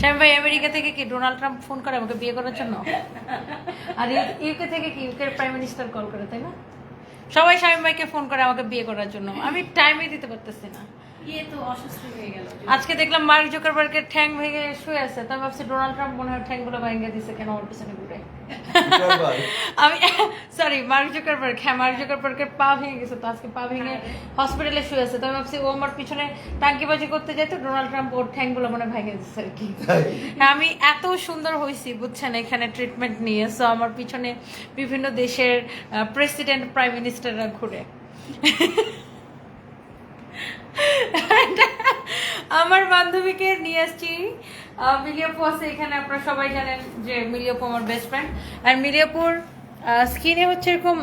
শামিম ভাই আমেরিকা থেকে কি ডোনাল্ড ট্রাম্প ফোন করে আমাকে বিয়ে করার জন্য? আর ইউকে থেকে কি ইউকের প্রাইম মিনিস্টার কল করে তাই না? সবাই স্বামী ভাইকে ফোন করে আমাকে বিয়ে করার জন্য। আমি টাইমই দিতে পারতেছি না। ইয়ে তো অসুস্থ হয়ে গেল। আজকে দেখলাম মার্ক জোকারবার্গের ঠ্যাং ভেঙে শুয়ে আছে। তবে ভাবছি ডোনাল্ড ট্রাম্প মনে হয় ঠ্যাংগুলো ভেঙে দিছে কেন ওর পিছনে ঘুরে। আমি সরি মার্ক জোকারবার্গ হ্যাঁ মার্ক জোকারবার্গের পা ভেঙে গেছে তো আজকে পা ভেঙে হসপিটালে শুয়ে আছে। তো আমি ভাবছি ও আমার পিছনে টাঙ্কিবাজি করতে যায় তো ডোনাল্ড ট্রাম্প ওর ঠ্যাংগুলো মনে ভেঙে দিচ্ছে আর কি। হ্যাঁ আমি এত সুন্দর হয়েছি বুঝছেন এখানে ট্রিটমেন্ট নিয়ে। সো আমার পিছনে বিভিন্ন দেশের প্রেসিডেন্ট প্রাইম মিনিস্টাররা ঘুরে। আমার বান্ধবীকে নিয়ে আসছি আহ, মিলিয়াপু আছে এখানে আপনারা সবাই জানেন যে মিলিয়াপু আমার বেস্ট ফ্রেন্ড আর মিলিয়াপুর স্কিনে হচ্ছে এরকম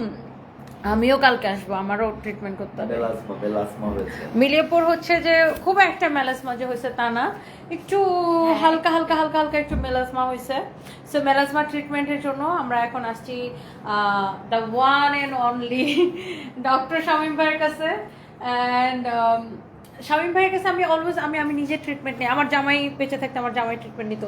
আমিও কালকে আসব আমারও ট্রিটমেন্ট করতে হবে। মিলিয়াপুর হচ্ছে যে খুব একটা মেলাসমা যে হয়েছে তা না একটু হালকা হালকা হালকা হালকা একটু মেলাসমা হয়েছে। সো মেলাসমা ট্রিটমেন্টের জন্য আমরা এখন আসছি the one and only doctor Shamim ভাইয়ের কাছে। অ্যান্ড শামীম ভাইয়ের কাছে আমি অলওয়েজ আমি আমি নিজের ট্রিটমেন্ট নিই। আমার জামাই বেঁচে থাকতে আমার জামাই ট্রিটমেন্ট নিত।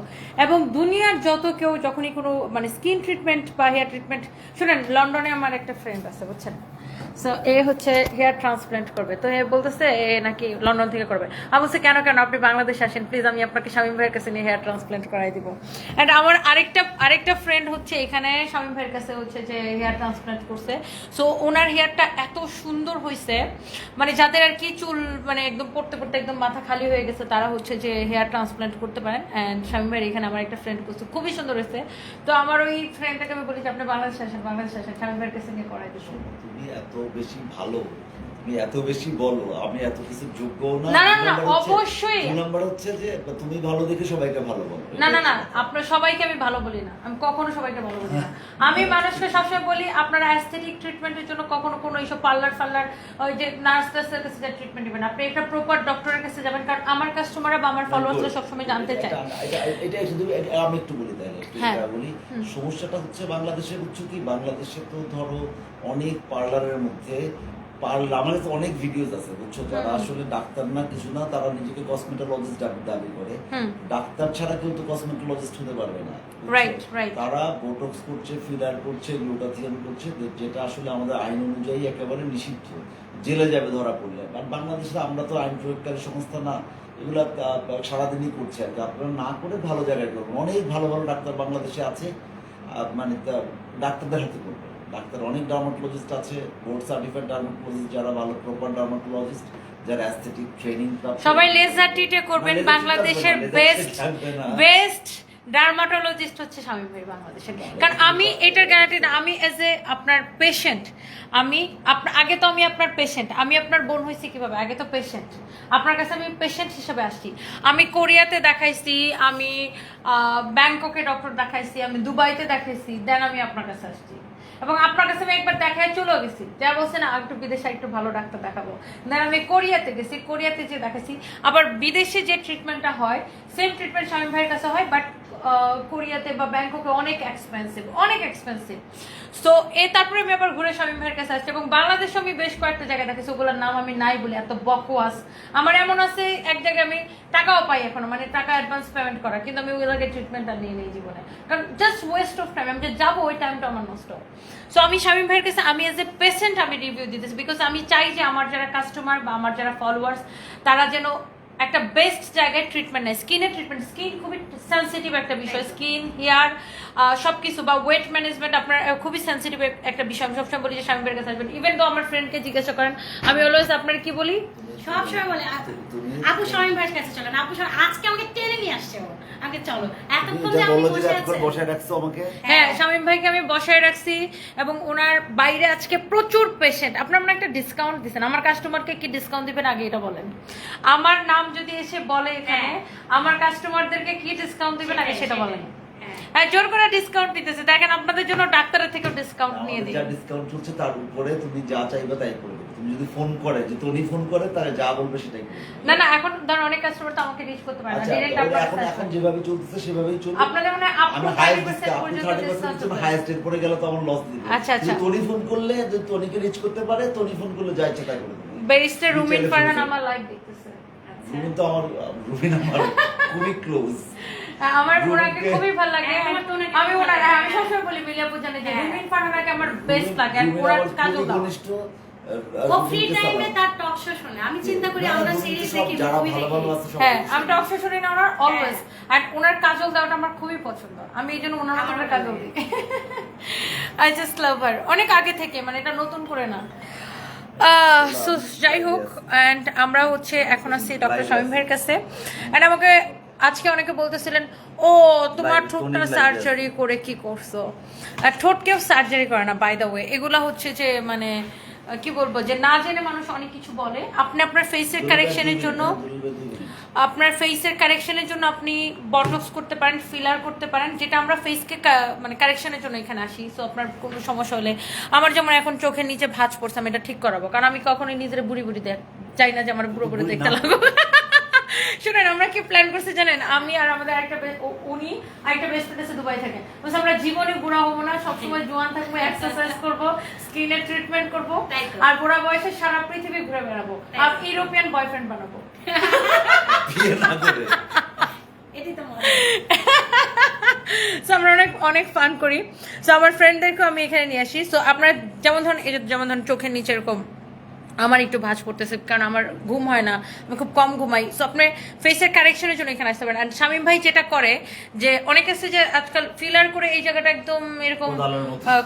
এবং দুনিয়ার যত কেউ, যখনই কোনো মানে স্কিন ট্রিটমেন্ট বা হেয়ার ট্রিটমেন্ট শোনেন, লন্ডনে আমার একটা ফ্রেন্ড আছে, বুঝছেন? সো এ হচ্ছে হেয়ার ট্রান্সপ্লান্ট করবে। তো এ বলতেছে, এ নাকি লন্ডন থেকে করবে। আমি বলছি, কেন কেন? আপনি বাংলাদেশে আসেন প্লিজ আমি আপনাকে শামীম ভাইয়ের কাছে নিয়ে হেয়ার ট্রান্সপ্লান্ট করাই দিব। অ্যান্ড আমার আরেকটা আরেকটা ফ্রেন্ড হচ্ছে এখানে, শামীম ভাইয়ের কাছে হচ্ছে যে হেয়ার ট্রান্সপ্লান্ট করছে। সো ওনার হেয়ারটা এত সুন্দর হয়েছে মানে যাদের আর কি চুল মানে একদম পড়তে পড়তে একদম মাথা খালি হয়ে গেছে, তারা হচ্ছে যে হেয়ার ট্রান্সপ্লান্ট করতে পারেন। অ্যান্ড শামীম ভাইয়ের এখানে আমার একটা ফ্রেন্ড করছে, খুবই সুন্দর হয়েছে তো আমার ওই ফ্রেন্ডটাকে আমি বলি যে, আপনি বাংলাদেশে আসেন বাংলাদেশে আসেন, শামীম ভাইয়ের কাছে নিয়ে করাই দিচ্ছি এত বেশি ভালো তুমি এত বেশি বলো আমি এত কিছু যোগ্য না। না, না, অবশ্যই। দুই নাম্বার হচ্ছে যে তুমি ভালো দেখে সবাইকে ভালো বলো। না না না আপনারা সবাইকে আমি ভালো বলি না। আমি কখনো সবাইকে ভালো বলি না। আমি মানুষকে সবসময় বলি আপনারা অ্যাস্থেটিক ট্রিটমেন্টের জন্য কখনো কোনো এইসব পার্লার ফার্লার ওই যে নার্স টার্সের কাছে যা ট্রিটমেন্ট নেবেন আপনি একটা প্রপার ডক্টরের কাছে যাবেন আমার কাস্টমাররা বা আমার ফলোয়ার্সরা সবসময় জানতে চায়। এটা- এটা- শুধু আমি একটু বলি তাহলে একটু হ্যাঁ। বলি। সমস্যাটা হচ্ছে বাংলাদেশে বুঝছ কি বাংলাদেশে তো ধরো অনেক পার্লারের মধ্যে কাছে অনেক ভিডিওস আছে বুঝছ? যারা আসলে ডাক্তার না কিছু না তারা নিজেকে কসমেটোলজিস্ট দাবি করে। ডাক্তার ছাড়া কেউ তো কসমেটোলজিস্ট হতে পারবে না. তারা বোটক্স করছে ফিলার করছে গ্লুটাথিয়ন করছে যেটা আসলে আমাদের আইন অনুযায়ী একেবারে নিষিদ্ধ। জেলে যাবে ধরা পড়লে। আর বাংলাদেশে আমরা তো আইন প্রয়োগকারী সংস্থা না এগুলা সারাদিনই করছে আর কি। আপনারা না করে ভালো জায়গায় করবেন অনেক ভালো ভালো ডাক্তার বাংলাদেশে আছে মানে ডাক্তারদের হাতে করবেন ডাক্তার অনেক ডার্মাটোলজিস্ট আছে বোর্ড সার্টিফাইড ডার্মাটোলজিস্ট যারা ভালো প্রপার ডার্মাটোলজিস্ট যারা অ্যাস্থেটিক ট্রেনিং সবাই লেজার ট্রিটে করবেন মানে বাংলাদেশের বেস্ট। বেস্ট ডার্মাটোলজিস্ট হচ্ছে স্বামী ভাই বাংলাদেশের। কারণ আমি এটার গ্যারান্টি না। আমি এজ এ আপনার পেশেন্ট আমি আপনার আগে তো আমি আপনার পেশেন্ট আমি আপনার বোন হয়েছি কীভাবে? আগে তো পেশেন্ট আপনার কাছে আমি পেশেন্ট হিসেবে আসছি। আমি কোরিয়াতে দেখাইছি আমি ব্যাংককে ডক্টর দেখাইছি আমি দুবাইতে দেখাইছি দেন আমি আপনার কাছে আসছি। এবং আপনার কাছে আমি একবার দেখায় চলেও গেছি। যা বলছে না, একটু বিদেশে একটু ভালো ডাক্তার দেখাবো। দেন আমি কোরিয়াতে গেছি, কোরিয়াতে যে দেখাচ্ছি, আবার বিদেশে যে ট্রিটমেন্টটা হয় সেম ট্রিটমেন্ট স্বামী ভাইয়ের কাছে হয় বাট কোরিয়াতে বা ব্যাংককে অনেক এক্সপেন্সিভ অনেক এক্সপেন্সিভ সো এ তারপরে আমি আবার ঘুরে স্বামী ভাইয়ের কাছে আসছি, এবং বাংলাদেশে আমি বেশ কয়েকটা জায়গায় দেখেছি ওগুলোর নাম আমি নাই বলে, এত বকওয়াস। আমার এমন আছে, এক জায়গায় আমি টাকাও পাই এখনও মানে টাকা অ্যাডভান্স পেমেন্ট করা, কিন্তু আমি ওগুলোকে ট্রিটমেন্টটা নিয়ে নেই জীবনে। কারণ জাস্ট ওয়েস্ট অফ টাইম আমি যে যাব, ওই টাইমটা আমার নষ্ট। সো আমি শামীম ভাইয়ের কাছে আমি এজ এ পেশেন্ট আমি রিভিউ দিতেছি বিকজ আমি চাই যে আমার যারা কাস্টমার বা আমার যারা ফলোয়ার্স তারা যেন একটা বেস্ট জায়গায় ট্রিটমেন্ট নেয়। স্কিনের ট্রিটমেন্ট স্কিন খুবই সেন্সিটিভ একটা বিষয়। স্কিন হেয়ার সব কিছু বা ওয়েট ম্যানেজমেন্ট আপনার খুবই সেন্সিটিভ একটা বিষয়। আমি সবসময় বলি যে স্বামী ভাইয়ের কাছে আসবেন ইভেন তো আমার ফ্রেন্ডকে জিজ্ঞাসা করেন আমি অলওয়েজ আপনার কি বলি? সব সময় বলে আপু স্বামী ভাইয়ের কাছে চলেন আপু স্বামী আজকে আমাকে টেনে নিয়ে আসছে ও। আমাকে চলো এতক্ষণ যা আপনি বসে বসায় রাখছো আমাকে? হ্যাঁ। শামীম ভাইকে আমি বসায় রাখছি এবং ওনার বাইরে আজকে প্রচুর পেশেন্ট আপনার মানে একটা ডিসকাউন্ট দিচ্ছেন আমার কাস্টমারকে কি ডিসকাউন্ট দিবেন? আগে এটা বলেন। আমার নাম যদি এসে বলে এখানে আমার কাস্টমারদেরকে কি ডিসকাউন্ট দিবেন? আগে সেটা বলেন। হ্যাঁ। জোর করে ডিসকাউন্ট দিতেছে। দেখেন আপনাদের জন্য ডাক্তারের থেকেও ডিসকাউন্ট নিয়ে দিই যা ডিসকাউন্ট চলছে তার উপরে তুমি যা চাইবে তাই করে দেবে। তুমি যদি ফোন করে যে তনি ফোন করে তাহলে যা বলবে সেটাই করবে। না না এখন ধরেন অনেক কাস্টমার তো আমাকে রিচ করতে পারে না আচ্ছা ওটা আপনার এখন এখন যেভাবে চলতেছে সেভাবেই চলবে আপনাদের মনে আমি আপু হাইস্ট 30% আপনি পর্যন্ত ডিসকাউন্ট হাইস্ট এর পরে গেলে তো আমার লস দিবে আচ্ছা, আচ্ছা। তনি ফোন করলে যদি তনিকে রিচ করতে পারে তনি ফোন করলে যা ইচ্ছা তাই করে দেবে। ব্যারিস্টার রুমিন ফারহান আমার লাইভ দেখতেছে। রুবিন তো আমার রুবিন আমার খুবই ক্লোজ আমার রুবিনকে- ওনাকে খুবই ভালো লাগে। হ্যাঁ, আমার তো আমি ওনার আমি সবসময় বলি মিলিয়াপু জানে যে হ্যাঁ। ফারহানাকে আমার বেস্ট লাগে আর ওনার কাজও দাও। ও ফ্রি টাইমে তার টক শো শোনে। আমি চিন্তা করি আমরা সিরিজ দেখি মুভি ভালো ভালো দেখি। হ্যাঁ আমি টক শো শুনি না ওনার অলওয়েজ আর ওনার কাজল দেওয়াটা আমার খুবই পছন্দ। আমি এই জন্য ওনার আমারও ওনার কাজল দিই। আই জাস্ট লাভ হার অনেক আগে থেকে মানে এটা নতুন করে না। সো যাই হোক অ্যান্ড আমরা হচ্ছে এখন আসছি ডক্টর শামীম ভাইয়ের কাছে। অ্যান্ড আমাকে আজকে অনেকে বলতেছিলেন ও তোমার ঠোঁটটা সার্জারি করে কি করছ? আর ঠোঁট কেউ সার্জারি করে না বাই দ্য ওয়ে এগুলা হচ্ছে যে মানে কি বলব যে না জেনে মানুষ অনেক কিছু বলে। আপনি আপনার ফেসের কারেকশনের জন্য আপনার ফেসের কারেকশনের জন্য আপনি বটক্স করতে পারেন ফিলার করতে পারেন যেটা আমরা ফেসকে মানে কারেকশনের জন্য এখানে আসি। সো আপনার কোনো সমস্যা হলে আমার যেমন এখন চোখের নিচে ভাঁজ পড়ছে আমি এটা ঠিক করাবো। কারণ আমি কখনোই নিজের বুড়ি বুড়ি দেখ চাই না যে আমার বুড়ো বুড়ো দেখতে না। শুনেন আমরা কি প্ল্যান করছি জানেন? আমি আর আমাদের একটা উনি আরেকটা বেস্ট ফ্রেন্ড আছে দুবাই থেকে। বলছে আমরা জীবনে বুড়া হব না সবসময় জোয়ান থাকব এক্সারসাইজ করব স্কিনের ট্রিটমেন্ট করব আর বুড়া বয়সে সারা পৃথিবী ঘুরে বেড়াবো আর ইউরোপিয়ান বয়ফ্রেন্ড বানাবো। তো সো আমরা অনেক অনেক ফান করি। সো আমার ফ্রেন্ডদেরকেও আমি এখানে নিয়ে আসি। সো আপনারা যেমন ধরুন এই যেমন ধরুন চোখের নিচে এরকম আমার একটু ভাঁজ পড়তেছে কারণ আমার ঘুম হয় না আমি খুব কম ঘুমাই। সো আপনার ফেসের কারেকশনের জন্য এখানে আসতে পারেন। আর শামীম ভাই যেটা করে যে অনেক আছে যে আজকাল ফিলার করে এই জায়গাটা একদম এরকম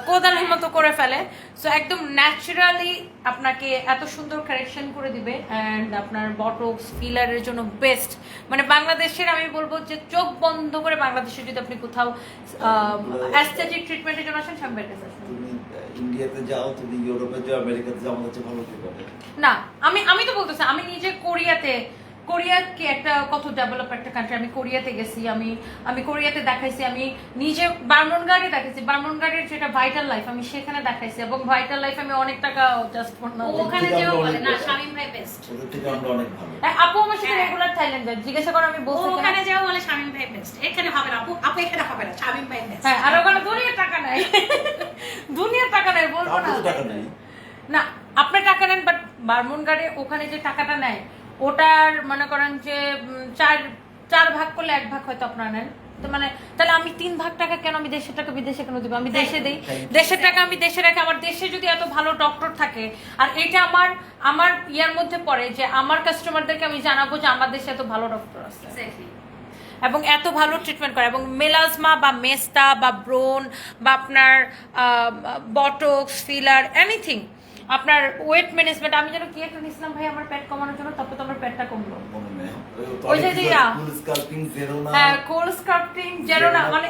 কোদালের মতো। করে ফেলে। সো একদম ন্যাচারালি আপনাকে এত সুন্দর কারেকশন করে দিবে। অ্যান্ড আপনার বটক্স ফিলারের জন্য বেস্ট মানে বাংলাদেশের আমি বলব যে চোখ বন্ধ করে বাংলাদেশে যদি আপনি কোথাও অ্যাস্থেটিক ট্রিটমেন্টের জন্য আসেন শামীম ভাইয়ের কাছে আসবেন। ইন্ডিয়াতে যাও, তুমি ইউরোপে যাও, আমেরিকাতে যাও, আমাদের চেয়ে ভালো কি না, আমি আমি তো বলতেছি, আমি নিজে কোরিয়াতে কোরিয়া কি একটা কত ডেভেলপ একটা কান্ট্রি আমি কোরিয়াতে গেছি আমি আমি কোরিয়াতে দেখাইছি আমি নিজে বার্মনগাড়ে দেখাইছি। বার্মনগাড়ের যেটা ভাইটাল লাইফ আমি সেখানে দেখাইছি এবং ভাইটাল লাইফ আমি অনেক টাকা জাস্ট ওখানে যেও বলে না শামিম ভাই বেস্ট ভালো। আপু আমার সাথে হ্যাঁ। রেগুলার থাইল্যান্ড যায় জিজ্ঞাসা করো আমি বলছি ওখানে? যেও বলে শামিম ভাই বেস্ট এখানে হবে না আপু আপু এখানে হবে না শামিম ভাই বেস্ট হ্যাঁ আর ওখানে দুনিয়ার টাকা নাই। দুনিয়ার টাকা নাই বলব না। টাকা নেই। না আপনি টাকা নেন বাট বার্মনগাড়ে ওখানে যে টাকাটা নেয় ওটার মনে করেন যে চার চার ভাগ করলে এক ভাগ হয়তো আপনারা নেন। তো মানে তাহলে আমি তিন ভাগ টাকা কেন আমি দেশের টাকা বিদেশে কেন দিব? আমি দেশে দেই। দেশের টাকা আমি দেশে রাখি আমার দেশে যদি এত ভালো ডক্টর থাকে আর এটা আমার আমার ইয়ার মধ্যে পড়ে যে আমার কাস্টমারদেরকে আমি জানাব যে আমার দেশে এত ভালো ডক্টর আছে। এবং এত ভালো ট্রিটমেন্ট করে এবং মেলাজমা বা মেস্তা বা ব্রোন বা আপনার বটক্স ফিলার এনিথিং আপনার ওয়েট ম্যানেজমেন্ট আমি যেন কি একটা নিয়েছিলাম ভাই আমার পেট কমানোর জন্য, তারপর তো আমার পেটটা নেই ওই যে যে স্কাল্পিং হ্যাঁ মানে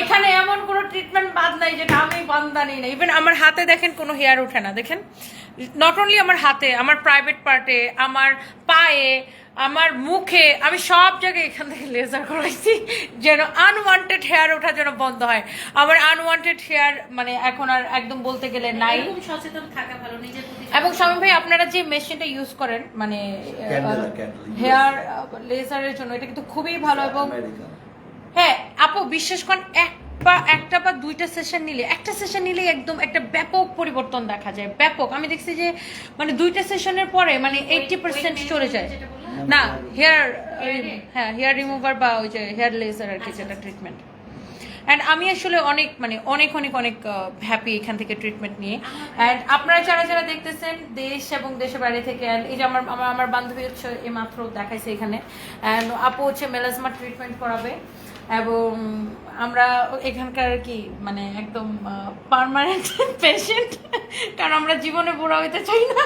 এখানে এমন কোনো ট্রিটমেন্ট বাদ নাই যেটা আমি বান্দানি না। ইভেন আমার হাতে দেখেন কোনো হেয়ার ওঠে না দেখেন? নট অনলি আমার হাতে আমার প্রাইভেট পার্টে আমার পায়ে আমার মুখে আমি সব জায়গায় এখান থেকে লেজার করাইছি যেন আনওয়ান্টেড হেয়ার ওঠা যেন বন্ধ হয়। আমার আনওয়ান্টেড হেয়ার মানে এখন আর একদম বলতে গেলে নাই। সচেতন থাকা ভালো নিজের এবং স্বামী ভাই আপনারা যে মেশিনটা ইউজ করেন মানে. হেয়ার লেজারের জন্য এটা কিন্তু খুবই ভালো এবং হ্যাঁ আপু বিশ্বাস করেন এক বা একটা বা দুইটা সেশন নিলে একটা সেশন নিলে একদম একটা ব্যাপক পরিবর্তন দেখা যায় ব্যাপক। আমি দেখছি যে মানে দুইটা সেশনের পরে মানে এইটটি পার্সেন্ট চলে যায়। না হেয়ার হ্যাঁ হেয়ার রিমুভার বা ওই যে হেয়ার লেজার আর কি আচ্ছা, যেটা আচ্ছা। ট্রিটমেন্ট অ্যান্ড আমি আসলে অনেক মানে অনেক অনেক অনেক হ্যাপি এখান থেকে ট্রিটমেন্ট নিয়ে। অ্যান্ড আপনারা যারা যারা দেখতেছেন দেশ এবং দেশের বাইরে থেকে অ্যান্ড এই যে আমার আমার আমার বান্ধবী হচ্ছে এই মাত্র দেখাইছে এখানে। অ্যান্ড আপু হচ্ছে মেলাজমা ট্রিটমেন্ট করাবে। এবং আমরা এখানকার কি মানে একদম পার্মানেন্ট পেশেন্ট কারণ আমরা জীবনে বুড়া হইতে চাই না।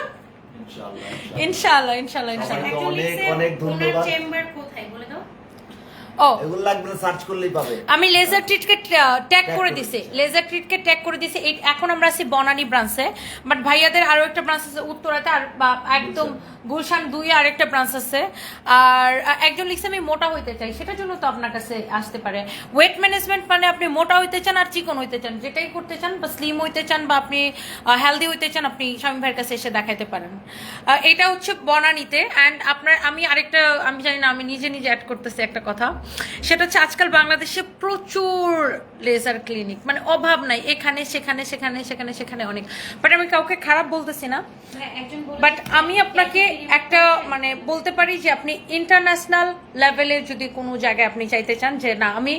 ইনশাআল্লাহ ইনশাল্লাহ ইনশাল্লাহ ইনশাল্লাহ সবাইকে অনেক, অনেক ধন্যবাদ। চেম্বার কোথায়? ও। এগুলো লাগবে না সার্চ করলেই পাবে। আমি লেজার ট্রিটকে ট্যাগ করে দিছি। লেজার ট্রিটকে ট্যাগ করে দিছি। এখন আমরা আছি বনানী ব্রাঞ্চে বাট ভাইয়াদের আরও একটা ব্রাঞ্চ আছে উত্তরাতে আর বা একদম গুলশান দুই আর একটা ব্রাঞ্চ আছে। আর একজন লিখছে আমি মোটা হইতে চাই। সেটার জন্য তো আপনার কাছে আসতে পারে। ওয়েট ম্যানেজমেন্ট মানে আপনি মোটা হইতে চান আর চিকন হইতে চান। যেটাই করতে চান বা স্লিম হইতে চান বা আপনি হেলদি হইতে চান আপনি স্বামী ভাইয়ের কাছে এসে দেখাইতে পারেন। এটা হচ্ছে বনানীতে। অ্যান্ড আপনার আমি আরেকটা আমি জানি না আমি নিজে নিজে অ্যাড করতেছি একটা কথা। সেটা হচ্ছে আজকাল বাংলাদেশে প্রচুর লেজার ক্লিনিক মানে অভাব নাই এখানে সেখানে সেখানে সেখানে সেখানে অনেক। বাট আমি কাউকে খারাপ বলতেছি না। হ্যাঁ, বাট আমি আপনাকে একটা মানে বলতে পারি যে আপনি ইন্টারন্যাশনাল লেভেলে যদি কোনো জায়গায় আপনি চাইতে চান যে না আমি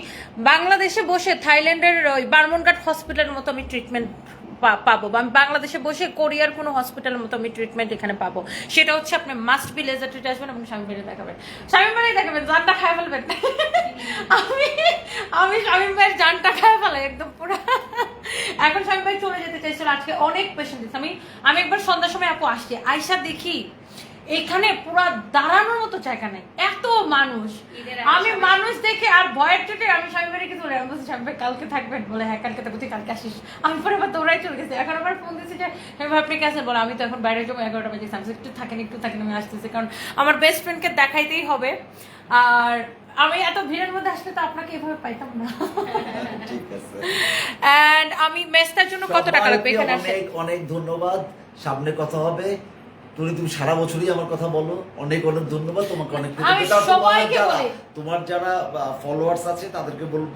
বাংলাদেশে বসে থাইল্যান্ডের ওই বার্মনঘাট হসপিটালের মতো আমি ট্রিটমেন্ট পাবো বা আমি বাংলাদেশে বসে কোরিয়ার কোনো হসপিটালের মতো আমি ট্রিটমেন্ট এখানে পাবো। সেটা হচ্ছে আপনি মাস্ট বি লেজার ট্রিট আসবেন এবং স্বামী ভাইয়ের দেখাবেন। স্বামী ভাইয়ের দেখাবেন, জানটা খায় ফেলবেন। আমি আমি স্বামী ভাইয়ের জানটা খায় ফেলে একদম পুরো। এখন স্বামী ভাই চলে যেতে চাইছিল, আজকে অনেক পেশেন্ট আমি আমি একবার সন্ধ্যার সময় আপু আসছি আইসা দেখি এখানে পুরো দাঁড়ানোর মতো জায়গা নেই। এত মানুষ। আমি মানুষ দেখে আর ভয়ের চোটে আমি স্বামী কিছু বলে বলছি স্বামী ভাই কালকে থাকবেন। বলে হ্যাঁ কালকে থাকব তুই কালকে আসিস। আমি পরে আবার দৌড়াই চলে গেছি। এখন আবার ফোন দিয়েছি যে স্বামী ভাই আপনি কেসে? বলে আমি তো এখন বাইরে যাব এগারোটা বাজে বলছি, একটু থাকেন একটু থাকেন আমি আসতেছি। কারণ আমার বেস্ট ফ্রেন্ডকে দেখাইতেই হবে। আর আমি এত ভিড়ের মধ্যে আসলে তো আপনাকে এভাবে পাইতাম না। ঠিক আছে। অ্যান্ড আমি মেসটার জন্য কত টাকা লাগবে? এখানে অনেক অনেক ধন্যবাদ। সামনে কথা হবে। তুমি তুমি সারা বছরই আমার কথা বলো অনেক অনেক ধন্যবাদ তোমাকে অনেক আমি সবাইকে বলি। তোমার যারা ফলোয়ার্স আছে, তাদেরকে বলব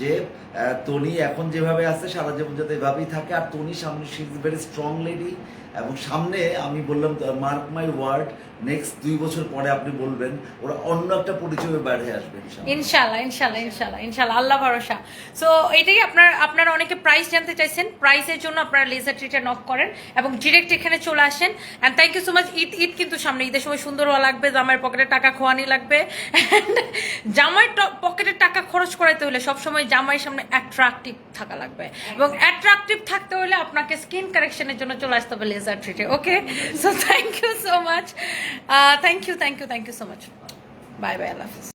যে তনি এখন যেভাবে আছে, সারা জীবন যাতে এভাবেই থাকে। আর তনি সামনে she is very strong lady এবং সামনে আমি বললাম মার্ক মাই ওয়ার্ড নেক্সট দুই বছর পরে আপনি বলবেন, ওরা অন্য একটা পরিচয়ে বাইরে আসবে ইনশাল্লাহ ইনশাল্লাহ ইনশাল্লাহ ইনশাল্লাহ আল্লাহ ভরসা। সো এটাই আপনার, আপনারা অনেকে প্রাইস জানতে চাইছেন প্রাইসের জন্য আপনারা লেজার ট্রিটে নক করেন এবং ডিরেক্ট এখানে চলে আসেন। And thank you so much Eid Eid কিন্তু সামনে, ঈদের সময় সুন্দর হওয়া লাগবে, জামাইয়ের পকেটে টাকা খোয়ানি লাগবে। জামাইয়ের পকেটে টাকা খরচ করাইতে হলে সবসময় জামাইয়ের সামনে অ্যাট্রাকটিভ থাকা লাগবে। এবং অ্যাট্রাকটিভ থাকতে হলে আপনাকে স্কিন কারেকশনের জন্য চলে আসতে হবে laser ট্রিটে okay so thank you so much thank you thank you thank you so much bye bye Allah